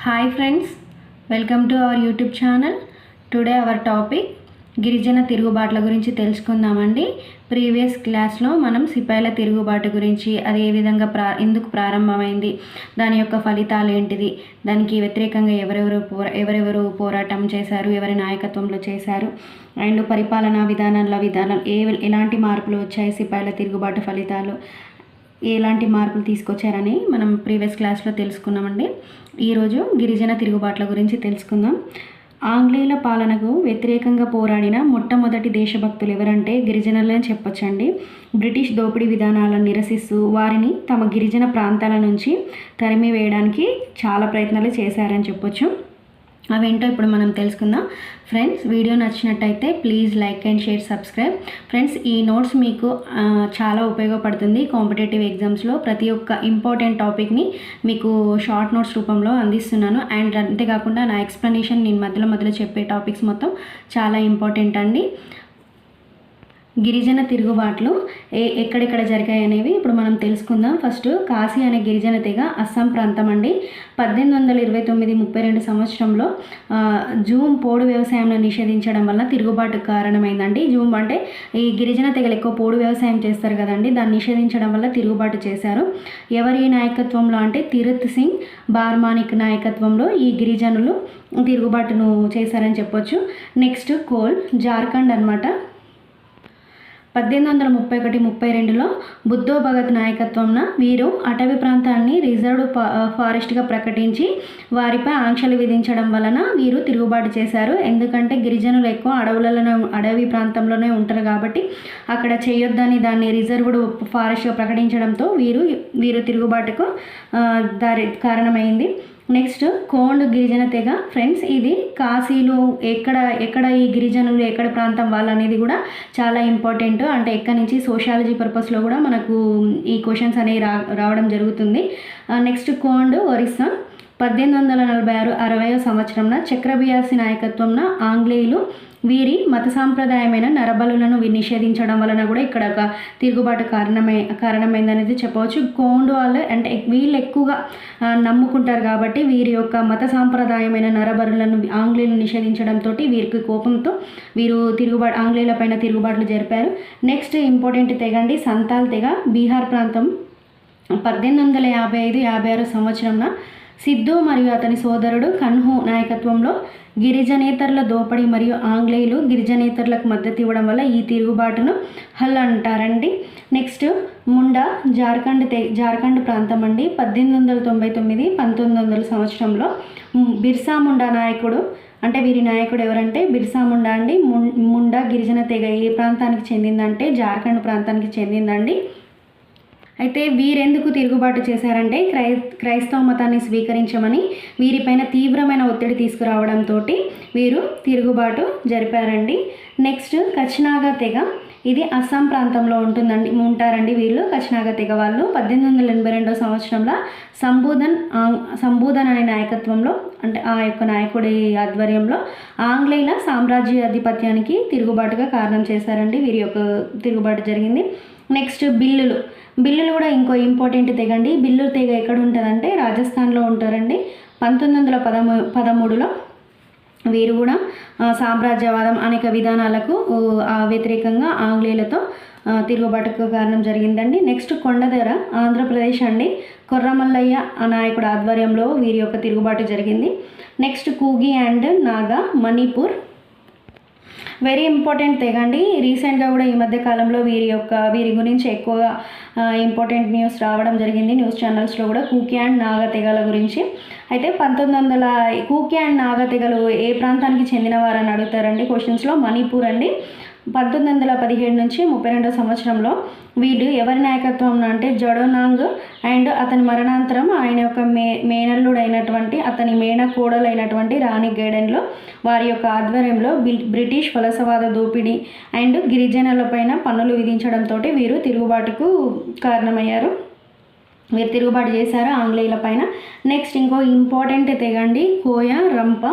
Hi friends welcome to our YouTube channel today our topic గిరిజన తిరుగుబాట్ల గురించి తెలుసుకుందామండి. ప్రీవియస్ క్లాస్లో మనం సిపాయిల తిరుగుబాటు గురించి అది ఏ విధంగా ప్రా ఎందుకు ప్రారంభమైంది దాని యొక్క ఫలితాలు ఏంటిది దానికి వ్యతిరేకంగా ఎవరెవరు పోరా ఎవరెవరు పోరాటం చేశారు ఎవరి నాయకత్వంలో చేశారు అండ్ పరిపాలనా విధానాల విధానాలు ఏ ఎలాంటి మార్పులు వచ్చాయి సిపాయిల తిరుగుబాటు ఫలితాలు ఎలాంటి మార్పులు తీసుకొచ్చారని మనం ప్రీవియస్ క్లాస్లో తెలుసుకున్నామండి. ఈరోజు గిరిజన తిరుగుబాట్ల గురించి తెలుసుకుందాం. ఆంగ్లేయుల పాలనకు వ్యతిరేకంగా పోరాడిన మొట్టమొదటి దేశభక్తులు ఎవరంటే గిరిజనులని చెప్పొచ్చండి. బ్రిటిష్ దోపిడీ విధానాలను నిరసిస్తూ వారిని తమ గిరిజన ప్రాంతాల నుంచి తరిమి వేయడానికి చాలా ప్రయత్నాలు చేశారని చెప్పొచ్చు. అవేంటో ఇప్పుడు మనం తెలుసుకుందాం. ఫ్రెండ్స్ వీడియో నచ్చినట్టయితే please like and share subscribe friends ఈ నోట్స్ మీకు చాలా ఉపయోగపడుతుంది. కాంపిటేటివ్ ఎగ్జామ్స్లో ప్రతి ఒక్క ఇంపార్టెంట్ టాపిక్ని మీకు షార్ట్ నోట్స్ రూపంలో అందిస్తున్నాను. అండ్ అంతేకాకుండా నా ఎక్స్ప్లెనేషన్ నేను మధ్యలో మధ్యలో చెప్పే టాపిక్స్ మొత్తం చాలా ఇంపార్టెంట్ అండి. గిరిజన తిరుగుబాట్లు ఏ ఎక్కడెక్కడ జరిగాయి అనేవి ఇప్పుడు మనం తెలుసుకుందాం. ఫస్ట్ కాశీ అనే గిరిజన తెగ అస్సాం ప్రాంతం అండి. పద్దెనిమిది వందల ఇరవై తొమ్మిది ముప్పై రెండు సంవత్సరంలో జూమ్ పోడు వ్యవసాయంను నిషేధించడం వల్ల తిరుగుబాటు కారణమైందండి. జూమ్ అంటే ఈ గిరిజన తెగలు ఎక్కువ పోడు వ్యవసాయం చేస్తారు కదండి. దాన్ని నిషేధించడం వల్ల తిరుగుబాటు చేశారు. ఎవరి నాయకత్వంలో అంటే తిరుత్ సింగ్ బార్మానిక్ నాయకత్వంలో ఈ గిరిజనులు తిరుగుబాటును చేశారని చెప్పొచ్చు. నెక్స్ట్ కోల్ జార్ఖండ్ అన్నమాట. పద్దెనిమిది వందల ముప్పై ఒకటి ముప్పై రెండులో బుద్ధో భగత్ నాయకత్వంన వీరు అటవీ ప్రాంతాన్ని రిజర్వ్డ్ ఫా- ఫారెస్ట్గా ప్రకటించి వారిపై ఆంక్షలు విధించడం వలన వీరు తిరుగుబాటు చేశారు. ఎందుకంటే గిరిజనులు ఎక్కువ అడవులలోనే అడవి ప్రాంతంలోనే ఉంటారు కాబట్టి అక్కడ చేయొద్దని దాన్ని రిజర్వ్డ్ ఫారెస్ట్గా ప్రకటించడంతో వీరు వీరు తిరుగుబాటుకు దారి కారణమైంది. నెక్స్ట్ కోండ్ గిరిజన తెగ. ఫ్రెండ్స్ ఇది కాశీలు ఎక్కడ ఎక్కడ ఈ గిరిజనులు ఎక్కడ ప్రాంతం వాళ్ళు అనేది కూడా చాలా ఇంపార్టెంట్ అంటే ఎక్కడి నుంచి సోషాలజీ పర్పస్లో కూడా మనకు ఈ క్వశ్చన్స్ అనేవి రా రావడం జరుగుతుంది. Uh, next Kond Orissa. పద్దెనిమిది వందల నలభై ఆరు అరవై సంవత్సరంలో చక్రబియాసి నాయకత్వంలో ఆంగ్లేయులు వీరి మత సాంప్రదాయమైన నరబలులను నిషేధించడం వలన కూడా ఇక్కడ ఒక తిరుగుబాటు కారణమై కారణమైందనేది చెప్పవచ్చు. కోండు వాళ్ళు అంటే వీళ్ళు ఎక్కువగా నమ్ముకుంటారు కాబట్టి వీరి యొక్క మత సాంప్రదాయమైన నరబరులను ఆంగ్లేయులు నిషేధించడంతో వీరికి కోపంతో వీరు తిరుగుబాటు ఆంగ్లేయుల పైన తిరుగుబాట్లు జరిపారు. నెక్స్ట్ ఇంపార్టెంట్ తెగండి సంతాల్ తెగ. బీహార్ ప్రాంతం పద్దెనిమిది వందల యాభై ఐదు యాభై ఆరు సంవత్సరంలో సిద్ధు మరియు అతని సోదరుడు కన్హు నాయకత్వంలో గిరిజనేతరుల దోపిడీ మరియు ఆంగ్లేయులు గిరిజనేతరులకు మద్దతు ఇవ్వడం వల్ల ఈ తిరుగుబాటును హల్ అంటారండి. నెక్స్ట్ ముండా జార్ఖండ్ తె జార్ఖండ్ ప్రాంతం అండి. పద్దెనిమిది వందల తొంభై తొమ్మిది పంతొమ్మిది వందల సంవత్సరంలో బిర్సా ముండా నాయకుడు అంటే వీరి నాయకుడు ఎవరంటే బిర్సా ముండా అండి. ముం- ముండా గిరిజన తెగ ఏ ప్రాంతానికి చెందిందంటే జార్ఖండ్ ప్రాంతానికి చెందిందండి. అయితే వీరెందుకు తిరుగుబాటు చేశారంటే క్రై క్రైస్తవ మతాన్ని స్వీకరించమని వీరిపైన తీవ్రమైన ఒత్తిడి తీసుకురావడంతో వీరు తిరుగుబాటు జరిపారండి. నెక్స్ట్ కచ్నాగా తెగ. ఇది అస్సాం ప్రాంతంలో ఉంటుందండి ఉంటారండి వీళ్ళు. కచ్నాగా తెగ వాళ్ళు పద్దెనిమిది వందల ఎనభై రెండో సంవత్సరంలో సంబోధన్ ఆంగ్- సంబూధన్ అనే నాయకత్వంలో అంటే ఆ యొక్క నాయకుడి ఆధ్వర్యంలో ఆంగ్లేయుల సామ్రాజ్య ఆధిపత్యానికి తిరుగుబాటుగా కారణం చేశారండి. వీరి యొక్క తిరుగుబాటు జరిగింది. నెక్స్ట్ బిల్లులు. బిల్లులు కూడా ఇంకో ఇంపార్టెంట్ తెగ అండి బిల్లు తెగ ఎక్కడ ఉంటుందంటే రాజస్థాన్లో ఉంటారండి. పంతొమ్మిది వందల పదమూ పదమూడులో వీరు కూడా సామ్రాజ్యవాదం అనేక విధానాలకు వ్యతిరేకంగా ఆంగ్లేయులతో తిరుగుబాటుకు కారణం జరిగిందండి. నెక్స్ట్ కొండదెర ఆంధ్రప్రదేశ్ అండి. కొర్రమల్లయ్య నాయకుడు ఆధ్వర్యంలో వీరి యొక్క తిరుగుబాటు జరిగింది. Next Kuki and Naga Manipur very important తెగ అండి రీసెంట్గా కూడా ఈ మధ్య కాలంలో వీరి యొక్క వీరి గురించి ఎక్కువగా ఇంపార్టెంట్ న్యూస్ రావడం జరిగింది. న్యూస్ ఛానల్స్లో కూడా కూకి అండ్ నాగ తెగల గురించి. అయితే పంతొమ్మిది వందల కూకి అండ్ నాగ తెగలు ఏ ప్రాంతానికి చెందినవారని అడుగుతారండి? క్వశ్చన్స్లో మణిపూర్ అండి. పంతొమ్మిది వందల పదిహేడు నుంచి ముప్పై రెండో సంవత్సరంలో వీళ్ళు ఎవరి నాయకత్వం అంటే జడోనాంగ్ అండ్ అతని మరణాంతరం ఆయన యొక్క మే మేనల్లుడైనటువంటి అతని మేన కోడలైనటువంటి రాణి గేడెన్లో వారి యొక్క ఆధ్వర్యంలో బ్రిటిష్ వలసవాద దోపిడీ అండ్ గిరిజనులపైన పన్నులు విధించడంతో వీరు తిరుగుబాటుకు కారణమయ్యారు. వీరు తిరుగుబాటు చేశారు ఆంగ్లేయుల పైన. నెక్స్ట్ ఇంకో ఇంపార్టెంట్ తెగండి కోయ రంప.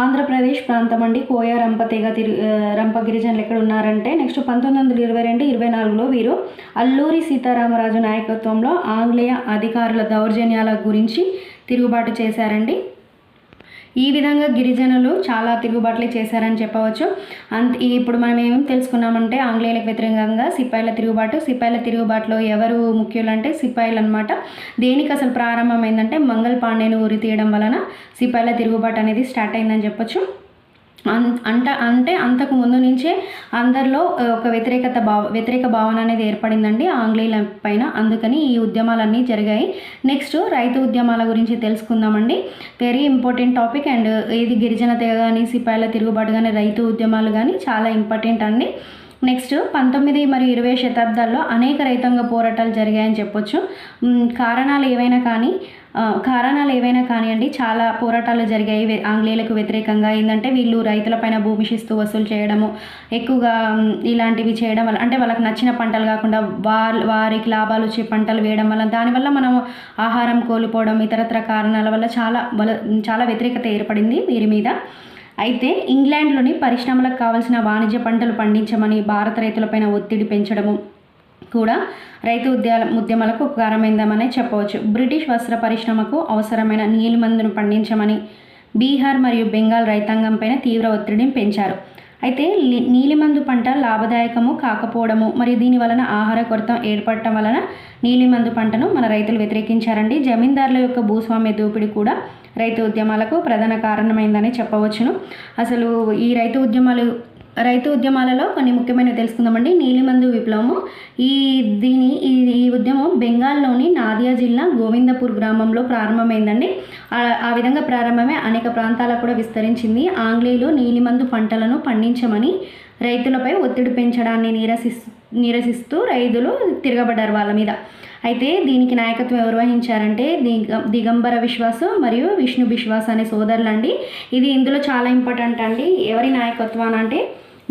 ఆంధ్రప్రదేశ్ ప్రాంతం అండి కోయ రంప తెగ తిరు రంప గిరిజనులు ఎక్కడ ఉన్నారంటే నెక్స్ట్ పంతొమ్మిది వందల ఇరవై రెండు ఇరవై నాలుగులో వీరు అల్లూరి సీతారామరాజు నాయకత్వంలో ఆంగ్లేయ అధికారుల దౌర్జన్యాల గురించి తిరుగుబాటు చేశారండి. ఈ విధంగా గిరిజనులు చాలా తిరుగుబాట్లు చేశారని చెప్పవచ్చు. అంత ఇప్పుడు మనం ఏం తెలుసుకున్నామంటే ఆంగ్లేయులకు వ్యతిరేకంగా సిపాయిల తిరుగుబాటు సిపాయిల తిరుగుబాటులో ఎవరు ముఖ్యులు అంటే సిపాయిలు అనమాట దేనికి అసలు ప్రారంభమైందంటే మంగళ పాండేను ఉరి తీయడం వలన సిపాయిల తిరుగుబాటు అనేది స్టార్ట్ అయిందని చెప్పొచ్చు. అన్ అంట అంటే అంతకు ముందు నుంచే అందరిలో ఒక వ్యతిరేకత భావ వ్యతిరేక భావన అనేది ఏర్పడిందండి ఆంగ్లేయుల పైన. అందుకని ఈ ఉద్యమాలన్నీ జరిగాయి. నెక్స్ట్ రైతు ఉద్యమాల గురించి తెలుసుకుందామండి. వెరీ ఇంపార్టెంట్ టాపిక్ అండ్ ఇది గిరిజన తెగ కానీ సిపాయిల తిరుగుబాటు కానీ రైతు ఉద్యమాలు కానీ చాలా ఇంపార్టెంట్ అండి. నెక్స్ట్ పంతొమ్మిది మరియు ఇరవై శతాబ్దాల్లో అనేక రైతాంగ పోరాటాలు జరిగాయని చెప్పొచ్చు. కారణాలు ఏవైనా కానీ కారణాలు ఏవైనా కానివ్వండి చాలా పోరాటాలు జరిగాయి. ఆంగ్లేయులకు వ్యతిరేకంగా ఏంటంటే వీళ్ళు రైతులపైన భూమి శిస్తు వసూలు చేయడము ఎక్కువగా ఇలాంటివి చేయడం వల్ల అంటే వాళ్ళకి నచ్చిన పంటలు కాకుండా వారి వారికి లాభాలు వచ్చే పంటలు వేయడం వల్ల దానివల్ల మనం ఆహారం కోల్పోవడం ఇతరత్ర కారణాల వల్ల చాలా బల చాలా వ్యతిరేకత ఏర్పడింది వీరి మీద. అయితే ఇంగ్లాండ్లోని పరిశ్రమలకు కావాల్సిన వాణిజ్య పంటలు పండించమని భారత రైతులపైన ఒత్తిడి పెంచడము కూడా రైతు ఉద్యాల ఉద్యమాలకు ఉపకారమైందమనే చెప్పవచ్చు. బ్రిటిష్ వస్త్ర పరిశ్రమకు అవసరమైన నీలిమందును పండించమని బీహార్ మరియు బెంగాల్ రైతాంగంపైన తీవ్ర ఒత్తిడిని పెంచారు. అయితే నీలిమందు పంట లాభదాయకము కాకపోవడము మరియు దీని వలన ఆహార కొరత ఏర్పడటం వలన నీలిమందు పంటను మన రైతులు వ్యతిరేకించారండి. జమీందారుల యొక్క భూస్వామ్య దోపిడీ కూడా రైతు ఉద్యమాలకు ప్రధాన కారణమైందని చెప్పవచ్చును. అసలు ఈ రైతు ఉద్యమాలు రైతు ఉద్యమాలలో కొన్ని ముఖ్యమైనవి తెలుసుకుందామండి. నీలిమందు విప్లవము. ఈ దీని ఈ ఈ ఉద్యమం బెంగాల్లోని నాదియా జిల్లా గోవిందపూర్ గ్రామంలో ప్రారంభమైందండి. ఆ- ఆ విధంగా ప్రారంభమే అనేక ప్రాంతాలకు కూడా విస్తరించింది. ఆంగ్లేయులు నీలిమందు పంటలను పండించమని రైతులపై ఒత్తిడి పెంచడాన్ని నిరసిస్తూ నిరసిస్తూ రైతులు తిరగబడ్డారు వాళ్ళ మీద. అయితే దీనికి నాయకత్వం ఎవరు వహించారంటే దిగ దిగంబర విశ్వాస్ మరియు విష్ణు విశ్వాస్ అనే సోదరులండి ఇది ఇందులో చాలా ఇంపార్టెంట్ అండి. ఎవరి నాయకత్వం అంటే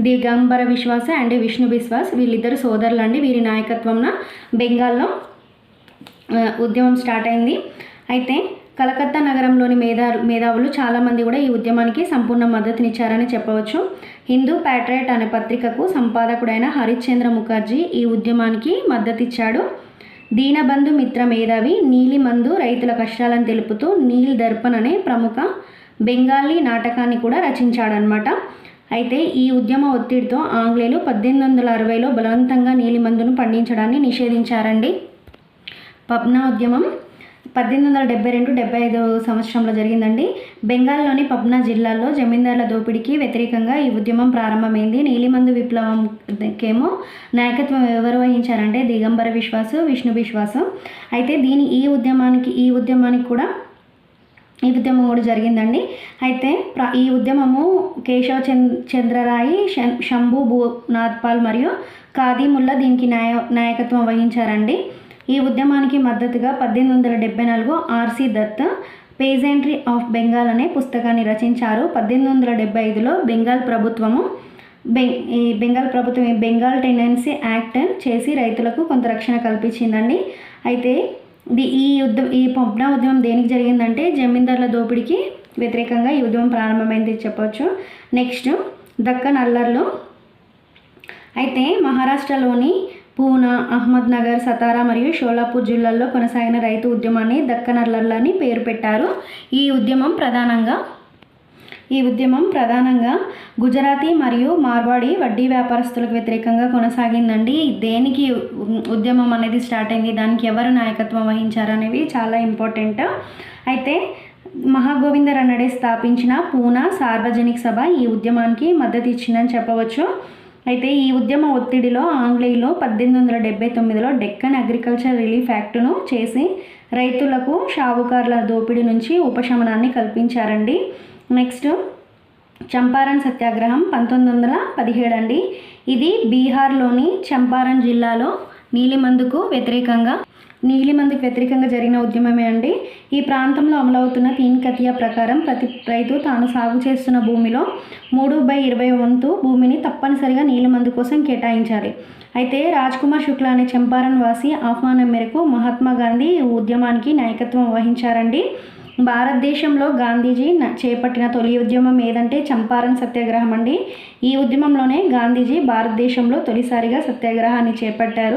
దిగంబర విశ్వాస అండ్ విష్ణు విశ్వాస్ వీళ్ళిద్దరు సోదరులు అండి. వీరి నాయకత్వంన బెంగాల్లో ఉద్యమం స్టార్ట్ అయింది. అయితే కలకత్తా నగరంలోని మేధా మేధావులు చాలామంది కూడా ఈ ఉద్యమానికి సంపూర్ణ మద్దతునిచ్చారని చెప్పవచ్చు. హిందూ ప్యాట్రేట్ అనే పత్రికకు సంపాదకుడైన హరిశ్చంద్ర ముఖర్జీ ఈ ఉద్యమానికి మద్దతిచ్చాడు. దీనబంధు మిత్ర మేధావి నీలిమందు రైతుల కష్టాలను తెలుపుతూ నీల్ దర్పణ్ అనే ప్రముఖ బెంగాలీ నాటకాన్ని కూడా రచించాడనమాట అయితే ఈ ఉద్యమ ఒత్తిడితో ఆంగ్లేయులు పద్దెనిమిది వందల అరవైలో బలవంతంగా నీలిమందును పండించడాన్ని నిషేధించారండి. పబ్నా ఉద్యమం పద్దెనిమిది వందల డెబ్బై రెండు డెబ్బై ఐదు సంవత్సరంలో జరిగిందండి. బెంగాల్లోని పబ్నా జిల్లాలో జమీందారుల దోపిడీకి వ్యతిరేకంగా ఈ ఉద్యమం ప్రారంభమైంది. నీలిమందు విప్లవంకేమో నాయకత్వం ఎవరు వహించారంటే దిగంబర విశ్వాసు విష్ణు విశ్వాసు. అయితే దీని ఈ ఉద్యమానికి ఈ ఉద్యమానికి కూడా ఈ ఉద్యమం కూడా జరిగిందండి. అయితే ప్ర ఈ ఉద్యమము కేశవ చంద్ చంద్రరాయి శం- శంభు భూనాథ్పాల్ మరియు ఖాదీముల్లా దీనికి నాయ నాయకత్వం వహించారండి. ఈ ఉద్యమానికి మద్దతుగా పద్దెనిమిది వందల డెబ్బై నాలుగు R C Dutt peasantry of Bengal అనే పుస్తకాన్ని రచించారు. పద్దెనిమిది వందల డెబ్బై ఐదులో బెంగాల్ ప్రభుత్వము బెంగ్ ఈ బెంగాల్ ప్రభుత్వం బెంగాల్ టెండెన్సీ యాక్ట్ చేసి రైతులకు కొంత రక్షణ కల్పించిందండి. అయితే ది ఈ యుద్ధం ఈ పంపన ఉద్యమం దేనికి జరిగిందంటే జమీందారుల దోపిడీకి వ్యతిరేకంగా ఈ ఉద్యమం ప్రారంభమైంది చెప్పవచ్చు నెక్స్ట్ దక్కన్ అల్లర్లు. అయితే మహారాష్ట్రలోని పూనా అహ్మద్నగర్ సతారా మరియు షోలాపూర్ జిల్లాల్లో కొనసాగిన రైతు ఉద్యమాన్ని దక్కనర్లర్లని అని పేరు పెట్టారు. ఈ ఉద్యమం ప్రధానంగా ఈ ఉద్యమం ప్రధానంగా గుజరాతీ మరియు మార్వాడి వడ్డీ వ్యాపారస్తులకు వ్యతిరేకంగా కొనసాగిందండి. దేనికి ఉద్యమం అనేది స్టార్ట్ అయింది దానికి ఎవరు నాయకత్వం వహించారు అనేవి చాలా ఇంపార్టెంట్. అయితే మహాగోవింద రన్నడే స్థాపించిన పూనా సార్వజనిక సభ ఈ ఉద్యమానికి మద్దతు ఇచ్చిందని చెప్పవచ్చు. అయితే ఈ ఉద్యమ ఒత్తిడిలో ఆంగ్లేయులు పద్దెనిమిది వందల డెబ్బై తొమ్మిదిలో డెక్కన్ అగ్రికల్చర్ రిలీఫ్ యాక్టును చేసి రైతులకు షావుకారుల దోపిడీ నుంచి ఉపశమనాన్ని కల్పించారండి. నెక్స్ట్ చంపారన్ సత్యాగ్రహం పంతొమ్మిది వందల పదిహేడు అండి. ఇది బీహార్లోని చంపారన్ జిల్లాలో నీలిమందుకు వ్యతిరేకంగా నీలిమందుకు వ్యతిరేకంగా జరిగిన ఉద్యమమే అండి. ఈ ప్రాంతంలో అమలవుతున్న తీన్ కతియా ప్రకారం ప్రతి రైతు తాను సాగు చేస్తున్న భూమిలో మూడు బై ఇరవై వంతు భూమిని తప్పనిసరిగా నీలిమందు కోసం కేటాయించాలి. అయితే రాజ్ కుమార్ శుక్లా అనే చంపారన్ వాసి ఆహ్వానం మేరకు మహాత్మా గాంధీ ఈ ఉద్యమానికి నాయకత్వం వహించారండి. భారతదేశంలో గాంధీజీ న- చేపట్టిన తొలి ఉద్యమం ఏదంటే చంపారన్ సత్యాగ్రహం అండి. ఈ ఉద్యమంలోనే గాంధీజీ భారతదేశంలో తొలిసారిగా సత్యాగ్రహాన్ని చేపట్టారు.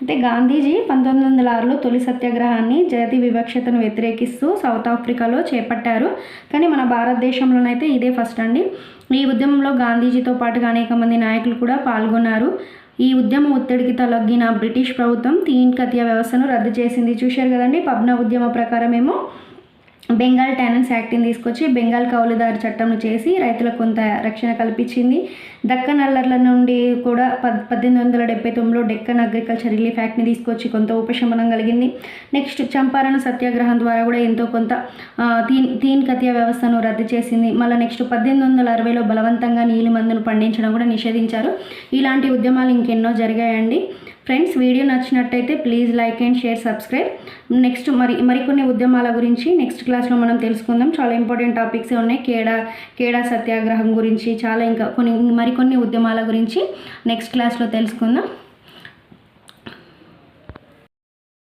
అంటే గాంధీజీ పంతొమ్మిది వందల ఆరులో తొలి సత్యాగ్రహాన్ని జాతి వివక్షతను వ్యతిరేకిస్తూ సౌత్ ఆఫ్రికాలో చేపట్టారు. కానీ మన భారతదేశంలోనైతే ఇదే ఫస్ట్ అండి. ఈ ఉద్యమంలో గాంధీజీతో పాటుగా అనేక మంది నాయకులు కూడా పాల్గొన్నారు. ఈ ఉద్యమ ఒత్తిడికి తలొగ్గిన బ్రిటిష్ ప్రభుత్వం తీన్ కతియా వ్యవస్థను రద్దు చేసింది. చూశారు కదండి పబ్న ఉద్యమ ప్రకారమేమో. బెంగాల్ టెనెన్స్ యాక్ట్ని తీసుకొచ్చి బెంగాల్ కౌలుదారు చట్టంను చేసి రైతులకు కొంత రక్షణ కల్పించింది. దక్కన్ అల్లర్ల నుండి కూడా పద్ పద్దెనిమిది వందల డెబ్బై తొమ్మిదిలో డెక్కన్ అగ్రికల్చర్ రిలీఫ్ యాక్ట్ని తీసుకొచ్చి కొంత ఉపశమనం కలిగింది. నెక్స్ట్ చంపారణ సత్యాగ్రహం ద్వారా కూడా ఎంతో కొంత తీన్ తీన్ కతియా వ్యవస్థను రద్దు చేసింది. మళ్ళీ నెక్స్ట్ పద్దెనిమిది వందల అరవైలో బలవంతంగా నీలి మందును పండించడం కూడా నిషేధించారు. ఇలాంటి ఉద్యమాలు ఇంకెన్నో జరిగాయండి. ఫ్రెండ్స్ వీడియో నచ్చినట్టయితే please like and share subscribe next మరి మరికొన్ని ఉద్యమాల గురించి నెక్స్ట్ క్లాస్లో మనం తెలుసుకుందాం. చాలా ఇంపార్టెంట్ టాపిక్స్ ఉన్నాయి. కేడా కేడా సత్యాగ్రహం గురించి చాలా ఇంకా కొన్ని మరికొన్ని ఉద్యమాల గురించి నెక్స్ట్ క్లాస్లో తెలుసుకుందాం.